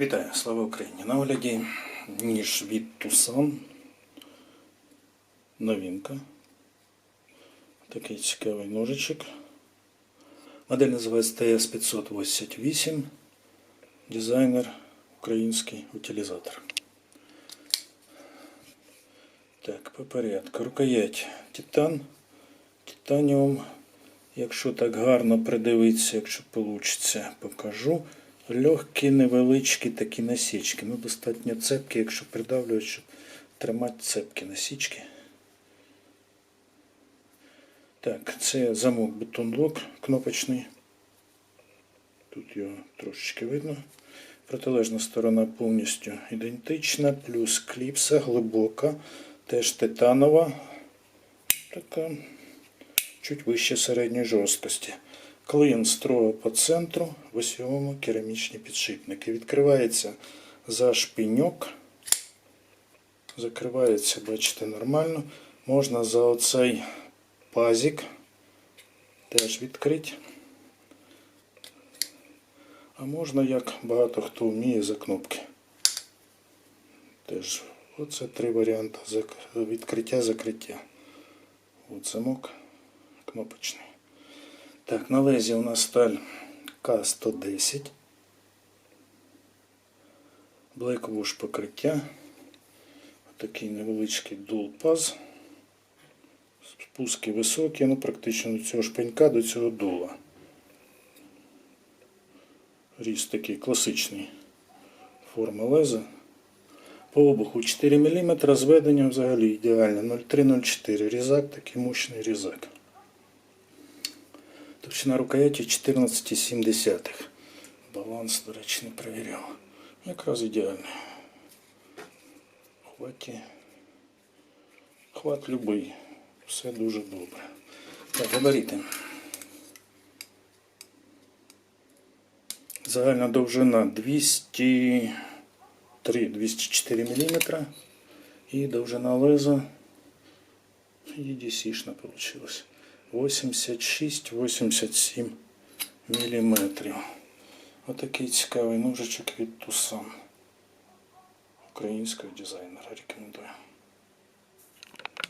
Вітаю, слава Україні! На огляді ніж від Tucson. Новинка. Такий цікавий ножичок. Модель називається TS588. Дизайнер український утилізатор. Так, по порядку. Рукоять титан, титаніум. Якщо так гарно придивитися, якщо вийде, покажу. Легкі, невеличкі такі насічки. Ну, достатньо цепкі, якщо придавлюють, щоб тримати цепкі насічки. Так, це замок бутон-лок кнопочний. Тут його трошечки видно. Протилежна сторона повністю ідентична, плюс кліпса глибока, теж титанова, така чуть вище середньої жорсткості. Клин строго по центру, в осьовому керамічні підшипники. Відкривається за шпиньок. Закривається, бачите, нормально. Можна за оцей пазик теж відкрити. А можна, як багато хто вміє, за кнопки. Теж оце три варіанти відкриття, закриття. От замок кнопочний. Так, на лезі у нас сталь К110. Blackwash покриття. Такий невеличкий дулпаз. Спуски високі, ну практично до цього шпенька, до цього дула. Різ такий класичний форма леза. По обуху 4 мм, зведення взагалі ідеально 0,3-0,4. Різак такий мощний різак. Товщина рукояті 14,7. Баланс, до речі, не перевіряв. Якраз ідеальний. Хваті. Хват любий. Все дуже добре. Так, габарити. Загальна довжина 203-204 мм. І довжина леза EDC-шна вийшла. 86-87 мм. Отакий цікавий ножичок від Тусан. Українського дизайнера рекомендую.